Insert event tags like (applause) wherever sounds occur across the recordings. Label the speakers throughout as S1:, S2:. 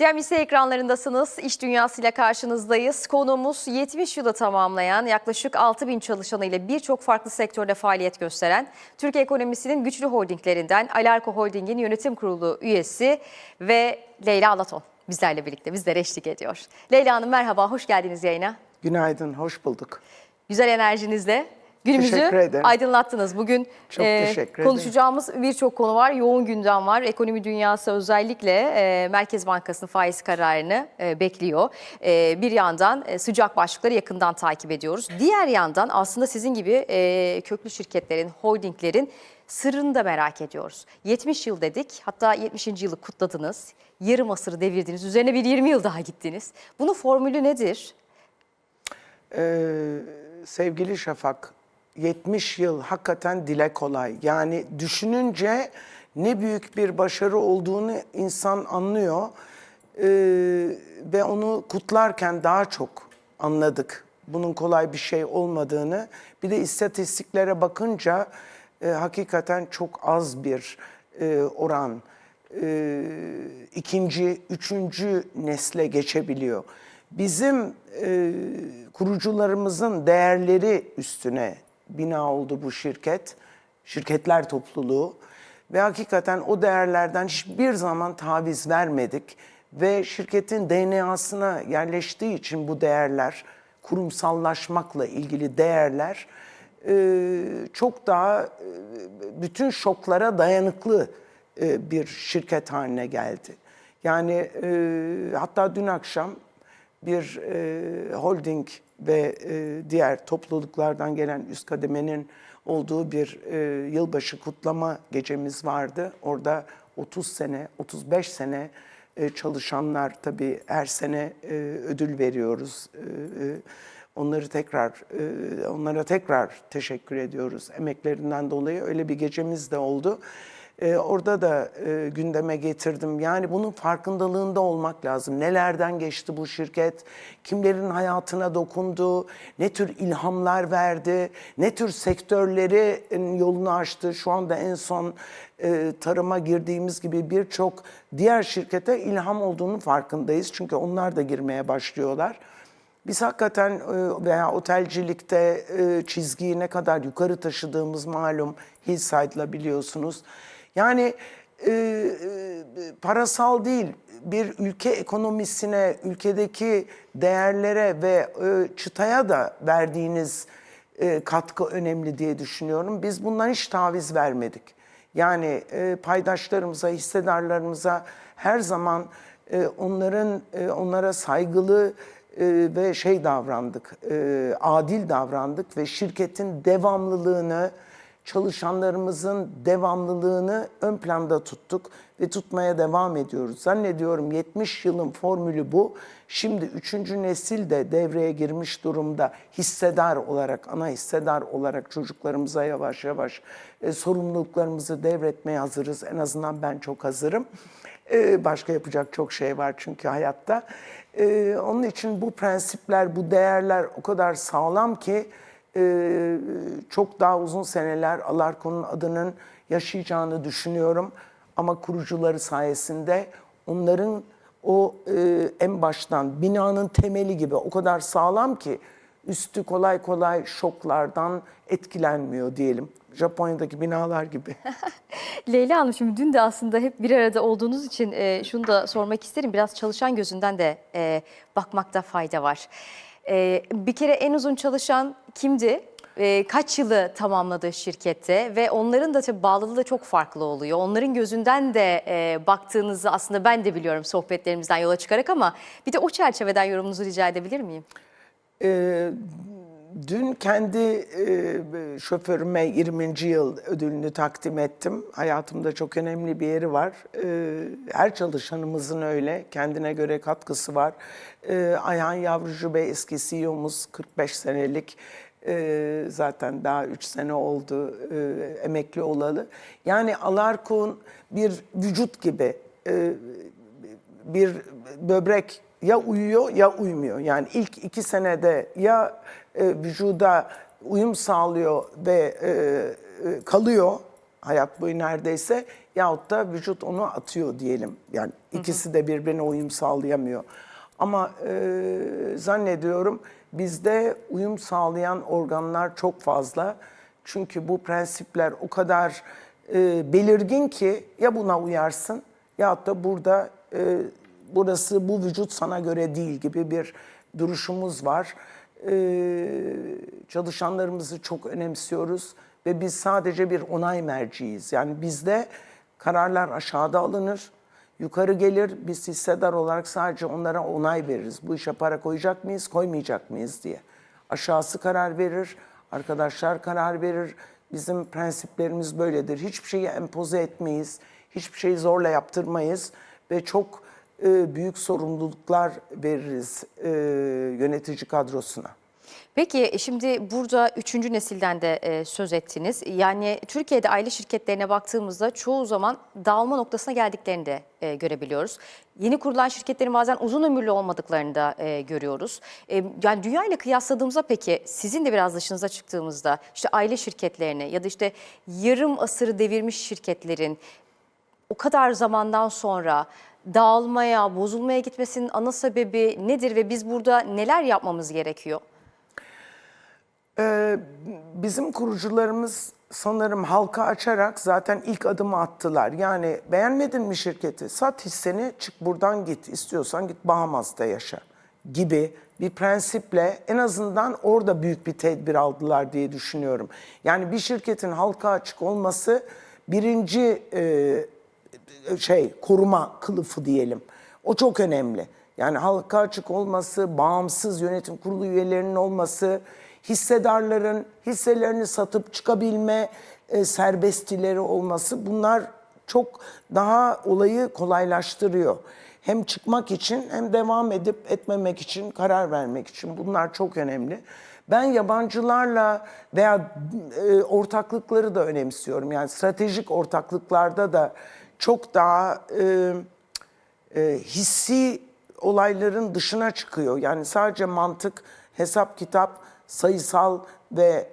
S1: TMC ekranlarındasınız. İş dünyasıyla karşınızdayız. Konuğumuz 70 yılı tamamlayan yaklaşık 6 bin çalışanıyla birçok farklı sektörde faaliyet gösteren Türk ekonomisinin güçlü holdinglerinden Alarko Holding'in yönetim kurulu üyesi ve Leyla Alaton bizlerle birlikte bizlere eşlik ediyor. Leyla Hanım merhaba, hoş geldiniz yayına.
S2: Günaydın, hoş bulduk.
S1: Güzel enerjinizle günümüzü aydınlattınız. Bugün
S2: Çok
S1: e, konuşacağımız birçok konu var. Yoğun gündem var. Ekonomi dünyası özellikle e, Merkez Bankası'nın faiz kararını e, bekliyor. E, bir yandan e, sıcak başlıkları yakından takip ediyoruz. Diğer yandan aslında sizin gibi e, köklü şirketlerin, holdinglerin sırrını da merak ediyoruz. 70 yıl dedik. Hatta 70. yılı kutladınız. Yarım asırı devirdiniz. Üzerine bir 20 yıl daha gittiniz. Bunun formülü nedir?
S2: Ee, sevgili Şafak, 70 yıl hakikaten dile kolay. Yani düşününce ne büyük bir başarı olduğunu insan anlıyor. Ee, ve onu kutlarken daha çok anladık bunun kolay bir şey olmadığını. Bir de istatistiklere bakınca e, hakikaten çok az bir e, oran e, ikinci, üçüncü nesle geçebiliyor. Bizim e, kurucularımızın değerleri üstüne bina oldu bu şirket, şirketler topluluğu ve hakikaten o değerlerden hiçbir zaman taviz vermedik ve şirketin DNA'sına yerleştiği için bu değerler, kurumsallaşmakla ilgili değerler e, çok daha e, bütün şoklara dayanıklı e, bir şirket haline geldi. Yani hatta dün akşam bir holding ve e, diğer topluluklardan gelen üst kademenin olduğu bir e, yılbaşı kutlama gecemiz vardı. Orada 30 sene, 35 sene e, çalışanlar tabii her sene e, ödül veriyoruz. E, e, onları tekrar e, onlara tekrar teşekkür ediyoruz emeklerinden dolayı. Öyle bir gecemiz de oldu. Ee, orada da e, gündeme getirdim. Yani bunun farkındalığında olmak lazım. Nelerden geçti bu şirket, kimlerin hayatına dokundu, ne tür ilhamlar verdi, ne tür sektörleri yolunu açtı. Şu anda en son e, tarıma girdiğimiz gibi birçok diğer şirkete ilham olduğunu farkındayız. Çünkü onlar da girmeye başlıyorlar. Biz hakikaten e, veya otelcilikte e, çizgiyi ne kadar yukarı taşıdığımız malum Hillside'la biliyorsunuz. Yani e, e, parasal değil bir ülke ekonomisine, ülkedeki değerlere ve e, çıtaya da verdiğiniz e, katkı önemli diye düşünüyorum. Biz bundan hiç taviz vermedik. Yani e, paydaşlarımıza, hissedarlarımıza her zaman e, onların e, onlara saygılı e, ve şey davrandık, e, adil davrandık ve şirketin devamlılığını, çalışanlarımızın devamlılığını ön planda tuttuk ve tutmaya devam ediyoruz. Zannediyorum 70 yılın formülü bu. Şimdi üçüncü nesil de devreye girmiş durumda hissedar olarak, ana hissedar olarak çocuklarımıza yavaş yavaş e, sorumluluklarımızı devretmeye hazırız. En azından ben çok hazırım. E, başka yapacak çok şey var çünkü hayatta. E, onun için bu prensipler, bu değerler o kadar sağlam ki e, çok daha uzun seneler Alarko'nun adının yaşayacağını düşünüyorum. Ama kurucuları sayesinde onların o e, en baştan binanın temeli gibi o kadar sağlam ki üstü kolay kolay şoklardan etkilenmiyor diyelim. Japonya'daki binalar gibi. (laughs)
S1: Leyla Hanım şimdi dün de aslında hep bir arada olduğunuz için e, şunu da sormak isterim. Biraz çalışan gözünden de e, bakmakta fayda var. E, bir kere en uzun çalışan kimdi? E, kaç yılı tamamladı şirkette ve onların da tabii bağlılığı da çok farklı oluyor. Onların gözünden de e, baktığınızı aslında ben de biliyorum sohbetlerimizden yola çıkarak ama bir de o çerçeveden yorumunuzu rica edebilir miyim?
S2: Ee, dün kendi e, şoförüme 20. yıl ödülünü takdim ettim. Hayatımda çok önemli bir yeri var. Ee, her çalışanımızın öyle kendine göre katkısı var. Ee, Ayhan Yavrucu Bey eski CEO'muz 45 senelik e, zaten daha 3 sene oldu e, emekli olalı. Yani Alarkon bir vücut gibi e, bir böbrek ya uyuyor ya uymuyor. Yani ilk iki senede ya e, vücuda uyum sağlıyor ve e, e, kalıyor hayat boyu neredeyse yahut da vücut onu atıyor diyelim. Yani ikisi de birbirine uyum sağlayamıyor. Ama e, zannediyorum bizde uyum sağlayan organlar çok fazla. Çünkü bu prensipler o kadar e, belirgin ki ya buna uyarsın yahut da burada e, burası bu vücut sana göre değil gibi bir duruşumuz var. Ee, çalışanlarımızı çok önemsiyoruz ve biz sadece bir onay merciyiz. Yani bizde kararlar aşağıda alınır, yukarı gelir. Biz hissedar olarak sadece onlara onay veririz. Bu işe para koyacak mıyız, koymayacak mıyız diye. Aşağısı karar verir, arkadaşlar karar verir. Bizim prensiplerimiz böyledir. Hiçbir şeyi empoze etmeyiz, hiçbir şeyi zorla yaptırmayız ve çok e, büyük sorumluluklar veririz e, yönetici kadrosuna.
S1: Peki şimdi burada üçüncü nesilden de e, söz ettiniz. Yani Türkiye'de aile şirketlerine baktığımızda çoğu zaman dağılma noktasına geldiklerini de e, görebiliyoruz. Yeni kurulan şirketlerin bazen uzun ömürlü olmadıklarını da e, görüyoruz. E, yani dünya ile kıyasladığımızda peki sizin de biraz dışınıza çıktığımızda işte aile şirketlerini ya da işte yarım asırı devirmiş şirketlerin o kadar zamandan sonra dağılmaya, bozulmaya gitmesinin ana sebebi nedir ve biz burada neler yapmamız gerekiyor?
S2: Ee, bizim kurucularımız sanırım halka açarak zaten ilk adımı attılar. Yani beğenmedin mi şirketi? Sat hisseni, çık buradan git. İstiyorsan git Bahamas'ta yaşa gibi bir prensiple en azından orada büyük bir tedbir aldılar diye düşünüyorum. Yani bir şirketin halka açık olması birinci e, şey koruma kılıfı diyelim. O çok önemli. Yani halka açık olması, bağımsız yönetim kurulu üyelerinin olması, hissedarların hisselerini satıp çıkabilme e, serbestileri olması bunlar çok daha olayı kolaylaştırıyor. Hem çıkmak için hem devam edip etmemek için karar vermek için bunlar çok önemli. Ben yabancılarla veya e, ortaklıkları da önemsiyorum. Yani stratejik ortaklıklarda da çok daha e, e, hissi olayların dışına çıkıyor. Yani sadece mantık, hesap kitap, sayısal ve e,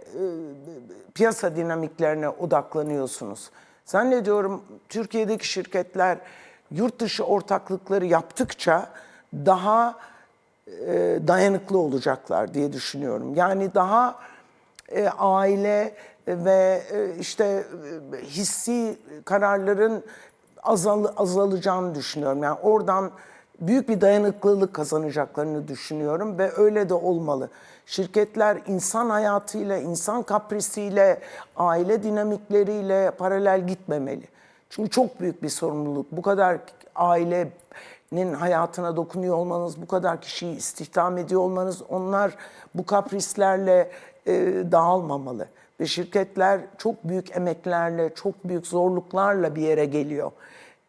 S2: piyasa dinamiklerine odaklanıyorsunuz. Zannediyorum Türkiye'deki şirketler yurt dışı ortaklıkları yaptıkça daha e, dayanıklı olacaklar diye düşünüyorum. Yani daha e, aile ve e, işte e, hissi kararların azal, azalacağını düşünüyorum. Yani oradan büyük bir dayanıklılık kazanacaklarını düşünüyorum ve öyle de olmalı. Şirketler insan hayatıyla, insan kaprisiyle, aile dinamikleriyle paralel gitmemeli. Çünkü çok büyük bir sorumluluk. Bu kadar ailenin hayatına dokunuyor olmanız, bu kadar kişiyi istihdam ediyor olmanız, onlar bu kaprislerle e, dağılmamalı. Ve şirketler çok büyük emeklerle, çok büyük zorluklarla bir yere geliyor.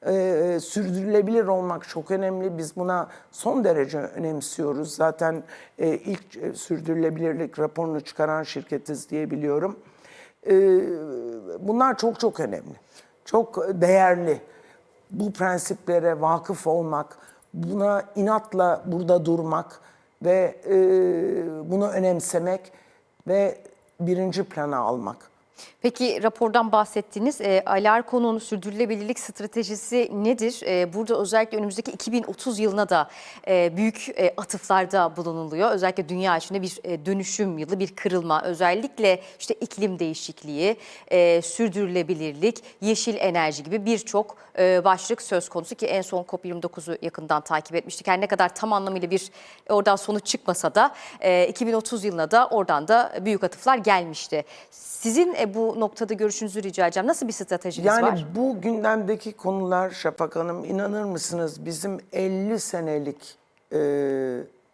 S2: Ee, sürdürülebilir olmak çok önemli. Biz buna son derece önemsiyoruz. Zaten e, ilk e, sürdürülebilirlik raporunu çıkaran şirketiz diye biliyorum. Ee, bunlar çok çok önemli. Çok değerli. Bu prensiplere vakıf olmak, buna inatla burada durmak ve e, bunu önemsemek ve birinci plana almak.
S1: Peki rapordan bahsettiğiniz e, Alarko'nun sürdürülebilirlik stratejisi nedir? E, burada özellikle önümüzdeki 2030 yılına da e, büyük e, atıflarda bulunuluyor. Özellikle dünya içinde bir e, dönüşüm yılı, bir kırılma. Özellikle işte iklim değişikliği, e, sürdürülebilirlik, yeşil enerji gibi birçok e, başlık söz konusu ki en son COP29'u yakından takip etmiştik. Her ne kadar tam anlamıyla bir oradan sonuç çıkmasa da e, 2030 yılına da oradan da büyük atıflar gelmişti. Sizin e, bu noktada görüşünüzü rica edeceğim. Nasıl bir stratejiniz
S2: Yani
S1: var?
S2: bu gündemdeki konular Şafak Hanım inanır mısınız bizim 50 senelik e,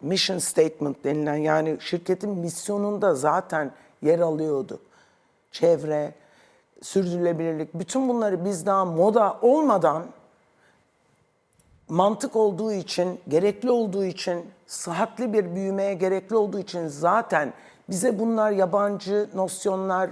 S2: mission statement denilen yani şirketin misyonunda zaten yer alıyordu. Çevre, sürdürülebilirlik bütün bunları biz daha moda olmadan mantık olduğu için, gerekli olduğu için, sıhhatli bir büyümeye gerekli olduğu için zaten bize bunlar yabancı nosyonlar,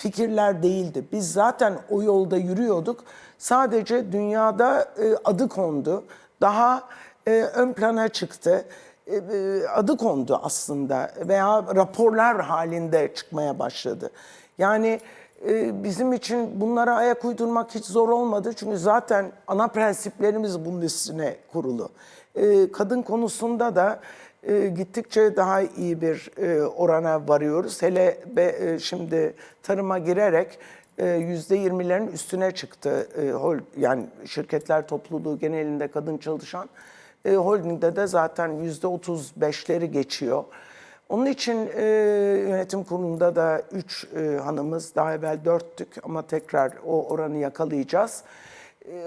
S2: fikirler değildi. Biz zaten o yolda yürüyorduk. Sadece dünyada e, adı kondu. Daha e, ön plana çıktı. E, e, adı kondu aslında veya raporlar halinde çıkmaya başladı. Yani e, bizim için bunlara ayak uydurmak hiç zor olmadı. Çünkü zaten ana prensiplerimiz bunun üstüne kurulu. E, kadın konusunda da e, gittikçe daha iyi bir e, orana varıyoruz. Hele be, e, şimdi tarıma girerek e, yüzde yirmilerin üstüne çıktı. E, hol, yani şirketler topluluğu genelinde kadın çalışan. E, holdingde de zaten yüzde otuz beşleri geçiyor. Onun için e, yönetim kurulunda da üç e, hanımız, daha evvel dörttük ama tekrar o oranı yakalayacağız. E,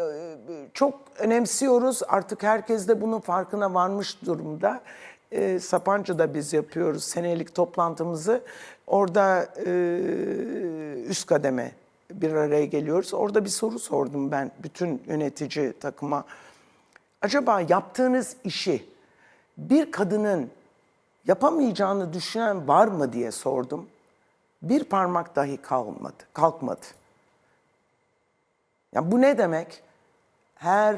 S2: çok önemsiyoruz. Artık herkes de bunun farkına varmış durumda. E, Sapanca'da biz yapıyoruz senelik toplantımızı. Orada e, üst kademe bir araya geliyoruz. Orada bir soru sordum ben bütün yönetici takıma. Acaba yaptığınız işi bir kadının yapamayacağını düşünen var mı diye sordum. Bir parmak dahi kalmadı, kalkmadı. Ya bu ne demek? Her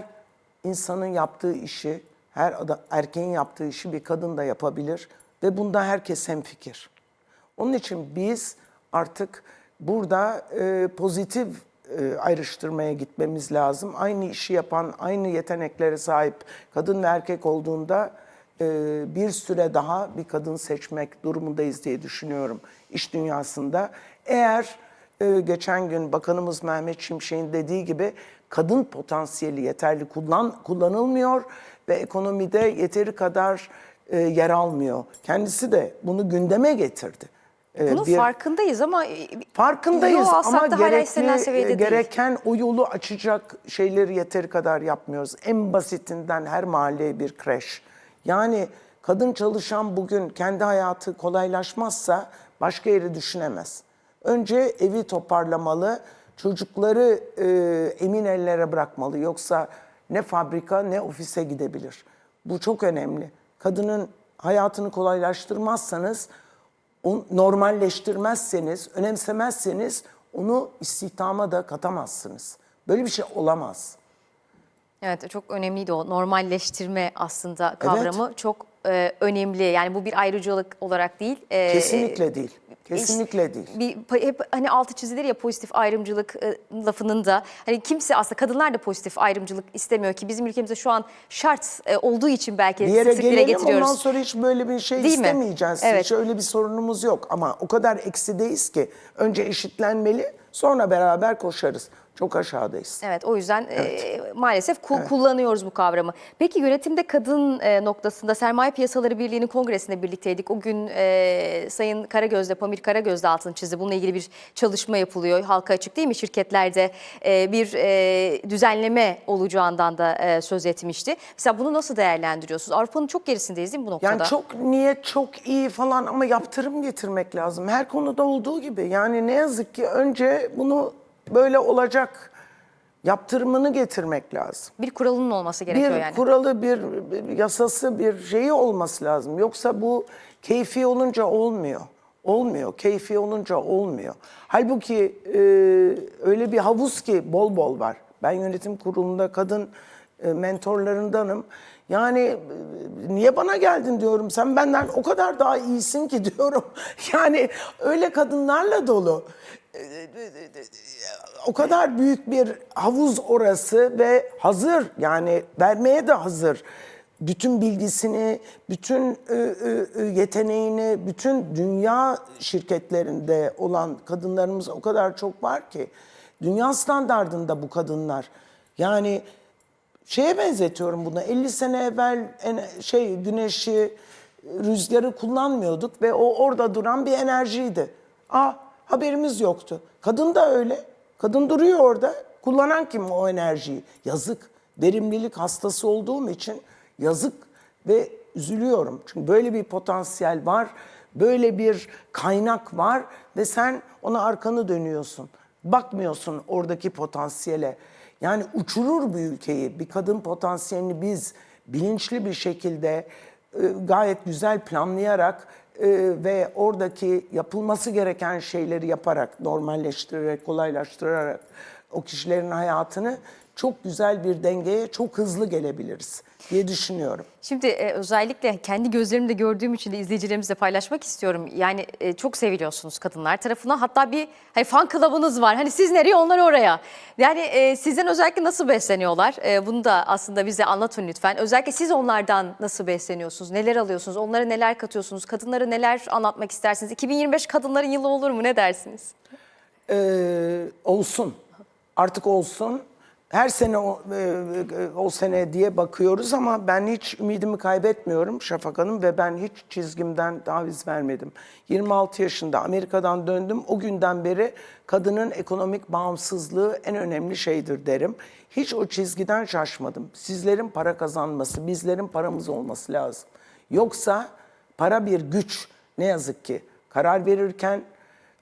S2: insanın yaptığı işi, her ada- erkeğin yaptığı işi bir kadın da yapabilir ve bunda herkes hemfikir. Onun için biz artık burada e, pozitif e, ayrıştırmaya gitmemiz lazım. Aynı işi yapan, aynı yeteneklere sahip kadın ve erkek olduğunda e, bir süre daha bir kadın seçmek durumundayız diye düşünüyorum iş dünyasında. Eğer e, geçen gün Bakanımız Mehmet Şimşek'in dediği gibi kadın potansiyeli yeterli kullan, kullanılmıyor ve ekonomide yeteri kadar e, yer almıyor. Kendisi de bunu gündeme getirdi. E,
S1: Bunun
S2: bir-
S1: farkındayız ama
S2: Farkındayız ama gerekli,
S1: seviyede değil.
S2: gereken o yolu açacak şeyleri yeteri kadar yapmıyoruz. En basitinden her mahalleye bir kreş. Yani kadın çalışan bugün kendi hayatı kolaylaşmazsa başka yeri düşünemez. Önce evi toparlamalı, çocukları e, emin ellere bırakmalı. Yoksa ne fabrika ne ofise gidebilir. Bu çok önemli. Kadının hayatını kolaylaştırmazsanız onu normalleştirmezseniz, önemsemezseniz onu istihdama da katamazsınız. Böyle bir şey olamaz.
S1: Evet çok önemliydi o normalleştirme aslında kavramı çok e, önemli. Yani bu bir ayrıcalık olarak değil. e,
S2: Kesinlikle değil. Kesinlikle değil.
S1: Bir, hep hani altı çizilir ya pozitif ayrımcılık e, lafının da hani kimse aslında kadınlar da pozitif ayrımcılık istemiyor ki bizim ülkemizde şu an şart e, olduğu için belki
S2: Bir yere
S1: sık
S2: gelelim
S1: getiriyoruz.
S2: ondan sonra hiç böyle bir şey
S1: Değil mi?
S2: istemeyeceğiz.
S1: Evet.
S2: Hiç öyle bir sorunumuz yok. Ama o kadar eksideyiz ki önce eşitlenmeli sonra beraber koşarız. Çok aşağıdayız.
S1: Evet o yüzden e, maalesef ku- kullanıyoruz bu kavramı. Peki yönetimde kadın e, noktasında Sermaye Piyasaları Birliği'nin kongresinde birlikteydik. O gün e, Sayın Karagöz'de, Pamir Karagöz de altını çizdi. Bununla ilgili bir çalışma yapılıyor. Halka açık değil mi? Şirketlerde e, bir e, düzenleme olacağından da e, söz etmişti. Mesela bunu nasıl değerlendiriyorsunuz? Avrupa'nın çok gerisindeyiz değil mi bu noktada?
S2: Yani çok niyet çok iyi falan ama yaptırım getirmek lazım. Her konuda olduğu gibi. Yani ne yazık ki önce bunu böyle olacak yaptırımını getirmek lazım.
S1: Bir kuralının olması gerekiyor
S2: bir
S1: yani.
S2: kuralı, bir, bir yasası, bir şeyi olması lazım. Yoksa bu keyfi olunca olmuyor. Olmuyor. Keyfi olunca olmuyor. Halbuki e, öyle bir havuz ki bol bol var. Ben yönetim kurulunda kadın e, mentorlarındanım. Yani e, niye bana geldin diyorum. Sen benden o kadar daha iyisin ki (laughs) diyorum. Yani öyle kadınlarla dolu o kadar büyük bir havuz orası ve hazır yani vermeye de hazır. Bütün bilgisini, bütün yeteneğini, bütün dünya şirketlerinde olan kadınlarımız o kadar çok var ki. Dünya standardında bu kadınlar. Yani şeye benzetiyorum bunu. 50 sene evvel şey güneşi, rüzgarı kullanmıyorduk ve o orada duran bir enerjiydi. Aa haberimiz yoktu. Kadın da öyle. Kadın duruyor orada. Kullanan kim o enerjiyi? Yazık. Verimlilik hastası olduğum için yazık ve üzülüyorum. Çünkü böyle bir potansiyel var. Böyle bir kaynak var ve sen ona arkanı dönüyorsun. Bakmıyorsun oradaki potansiyele. Yani uçurur bir ülkeyi. Bir kadın potansiyelini biz bilinçli bir şekilde e, gayet güzel planlayarak e, ve oradaki yapılması gereken şeyleri yaparak, normalleştirerek, kolaylaştırarak o kişilerin hayatını çok güzel bir dengeye çok hızlı gelebiliriz diye düşünüyorum.
S1: Şimdi e, özellikle kendi gözlerimde gördüğüm için de izleyicilerimizle paylaşmak istiyorum. Yani e, çok seviliyorsunuz kadınlar tarafından. Hatta bir hani fan club'ınız var. Hani siz nereye onlar oraya. Yani e, sizden özellikle nasıl besleniyorlar? E, bunu da aslında bize anlatın lütfen. Özellikle siz onlardan nasıl besleniyorsunuz? Neler alıyorsunuz? Onlara neler katıyorsunuz? Kadınlara neler anlatmak istersiniz? 2025 kadınların yılı olur mu? Ne dersiniz?
S2: Ee, olsun. Artık olsun. Her sene o, e, e, o sene diye bakıyoruz ama ben hiç ümidimi kaybetmiyorum Şafak Hanım ve ben hiç çizgimden taviz vermedim. 26 yaşında Amerika'dan döndüm. O günden beri kadının ekonomik bağımsızlığı en önemli şeydir derim. Hiç o çizgiden şaşmadım. Sizlerin para kazanması, bizlerin paramız olması lazım. Yoksa para bir güç ne yazık ki. Karar verirken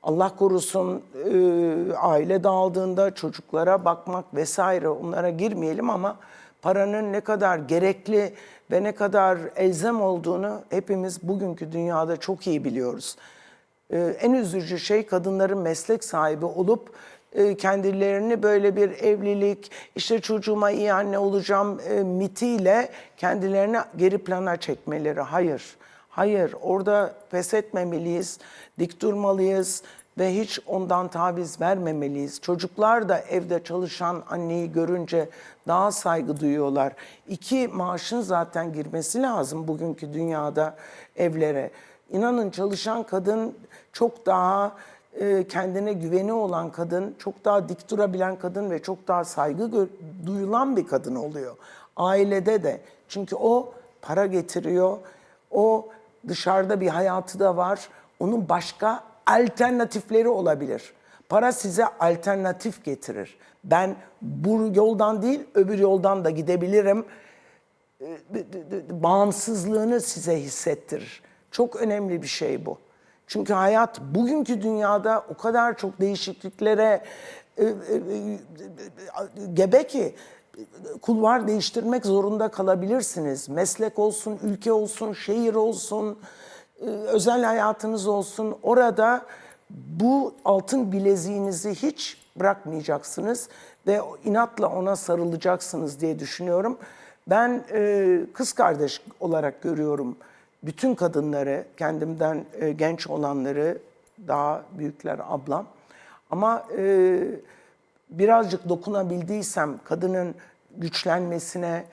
S2: Allah korusun e, aile dağıldığında çocuklara bakmak vesaire onlara girmeyelim ama paranın ne kadar gerekli ve ne kadar elzem olduğunu hepimiz bugünkü dünyada çok iyi biliyoruz. E, en üzücü şey kadınların meslek sahibi olup e, kendilerini böyle bir evlilik, işte çocuğuma iyi anne olacağım e, mitiyle kendilerini geri plana çekmeleri. Hayır. Hayır, orada pes etmemeliyiz, dik durmalıyız ve hiç ondan taviz vermemeliyiz. Çocuklar da evde çalışan anneyi görünce daha saygı duyuyorlar. İki maaşın zaten girmesi lazım bugünkü dünyada evlere. İnanın çalışan kadın çok daha e, kendine güveni olan kadın, çok daha dik durabilen kadın ve çok daha saygı duyulan bir kadın oluyor. Ailede de. Çünkü o para getiriyor. O dışarıda bir hayatı da var. Onun başka alternatifleri olabilir. Para size alternatif getirir. Ben bu yoldan değil öbür yoldan da gidebilirim. E, Bağımsızlığını size hissettirir. Çok önemli bir şey bu. Çünkü hayat bugünkü dünyada o kadar çok değişikliklere e, e, e, gebe ki kulvar değiştirmek zorunda kalabilirsiniz. Meslek olsun, ülke olsun, şehir olsun, e, özel hayatınız olsun. Orada bu altın bileziğinizi hiç bırakmayacaksınız ve inatla ona sarılacaksınız diye düşünüyorum. Ben e, kız kardeş olarak görüyorum bütün kadınları, kendimden e, genç olanları, daha büyükler ablam. Ama e, birazcık dokunabildiysem kadının güçlenmesine,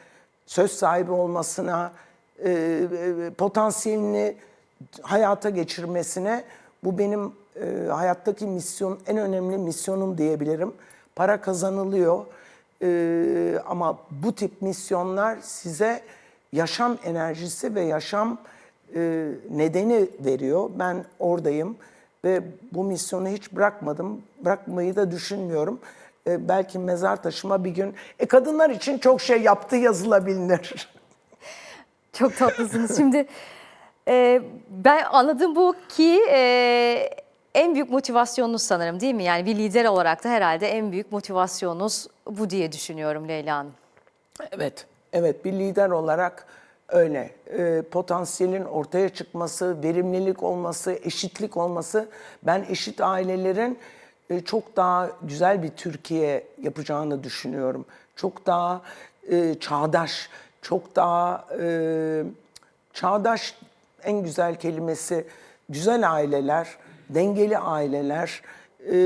S2: söz sahibi olmasına, e, e, potansiyelini hayata geçirmesine bu benim e, hayattaki misyon, en önemli misyonum diyebilirim. Para kazanılıyor e, ama bu tip misyonlar size yaşam enerjisi ve yaşam e, nedeni veriyor. Ben oradayım ve bu misyonu hiç bırakmadım. Bırakmayı da düşünmüyorum. E, belki mezar taşıma bir gün e, kadınlar için çok şey yaptı yazılabilir. (laughs)
S1: Çok tatlısınız. Şimdi e, ben anladığım bu ki e, en büyük motivasyonunuz sanırım değil mi? Yani bir lider olarak da herhalde en büyük motivasyonunuz bu diye düşünüyorum Leyla Hanım.
S2: Evet, evet bir lider olarak öyle. E, potansiyelin ortaya çıkması, verimlilik olması, eşitlik olması. Ben eşit ailelerin çok daha güzel bir Türkiye yapacağını düşünüyorum. Çok daha e, çağdaş, çok daha e, çağdaş en güzel kelimesi güzel aileler, dengeli aileler e,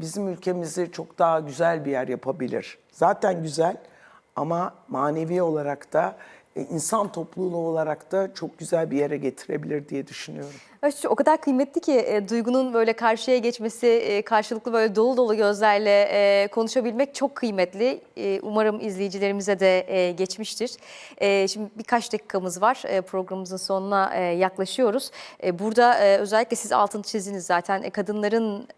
S2: bizim ülkemizi çok daha güzel bir yer yapabilir. Zaten güzel ama manevi olarak da insan topluluğu olarak da çok güzel bir yere getirebilir diye düşünüyorum.
S1: Açıkçası o kadar kıymetli ki e, duygunun böyle karşıya geçmesi, e, karşılıklı böyle dolu dolu gözlerle e, konuşabilmek çok kıymetli. E, umarım izleyicilerimize de e, geçmiştir. E, şimdi birkaç dakikamız var. E, programımızın sonuna e, yaklaşıyoruz. E, burada e, özellikle siz altını çizdiniz zaten. E, kadınların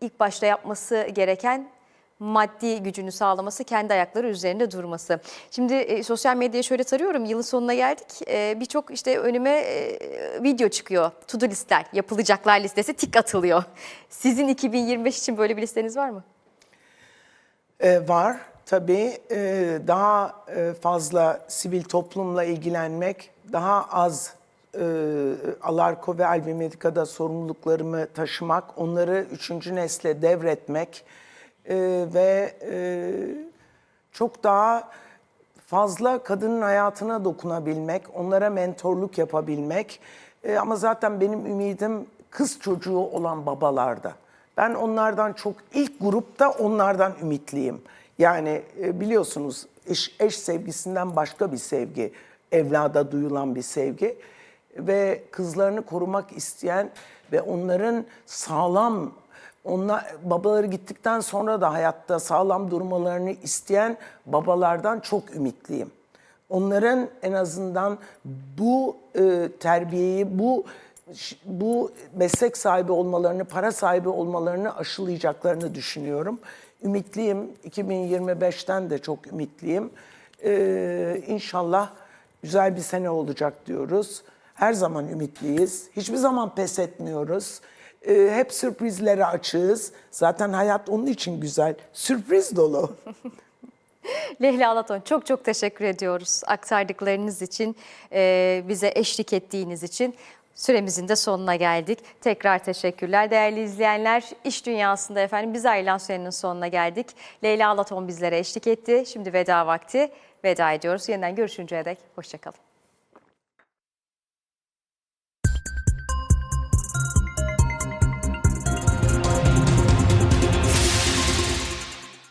S1: ilk başta yapması gereken maddi gücünü sağlaması, kendi ayakları üzerinde durması. Şimdi e, sosyal medyaya şöyle tarıyorum, yılın sonuna geldik. E, Birçok işte önüme e, video çıkıyor, to do listler, yapılacaklar listesi tik atılıyor. Sizin 2025 için böyle bir listeniz var mı?
S2: E, var tabii e, daha e, fazla sivil toplumla ilgilenmek, daha az e, Alarko ve Albi Medica'da sorumluluklarımı taşımak, onları üçüncü nesle devretmek, Ee, ve e, çok daha fazla kadının hayatına dokunabilmek, onlara mentorluk yapabilmek. Ee, ama zaten benim ümidim kız çocuğu olan babalarda. Ben onlardan çok ilk grupta onlardan ümitliyim. Yani e, biliyorsunuz eş, eş sevgisinden başka bir sevgi, evlada duyulan bir sevgi ve kızlarını korumak isteyen ve onların sağlam onlar babaları gittikten sonra da hayatta sağlam durmalarını isteyen babalardan çok ümitliyim. Onların en azından bu e, terbiyeyi, bu bu meslek sahibi olmalarını, para sahibi olmalarını aşılayacaklarını düşünüyorum. Ümitliyim. 2025'ten de çok ümitliyim. Ee, inşallah güzel bir sene olacak diyoruz. Her zaman ümitliyiz. Hiçbir zaman pes etmiyoruz. Ee, hep sürprizlere açığız. Zaten hayat onun için güzel. Sürpriz dolu. (laughs)
S1: Leyla Alaton çok çok teşekkür ediyoruz aktardıklarınız için, e, bize eşlik ettiğiniz için. Süremizin de sonuna geldik. Tekrar teşekkürler değerli izleyenler. İş dünyasında efendim biz ayrılan sürenin sonuna geldik. Leyla Alaton bizlere eşlik etti. Şimdi veda vakti. Veda ediyoruz. Yeniden görüşünceye dek hoşçakalın.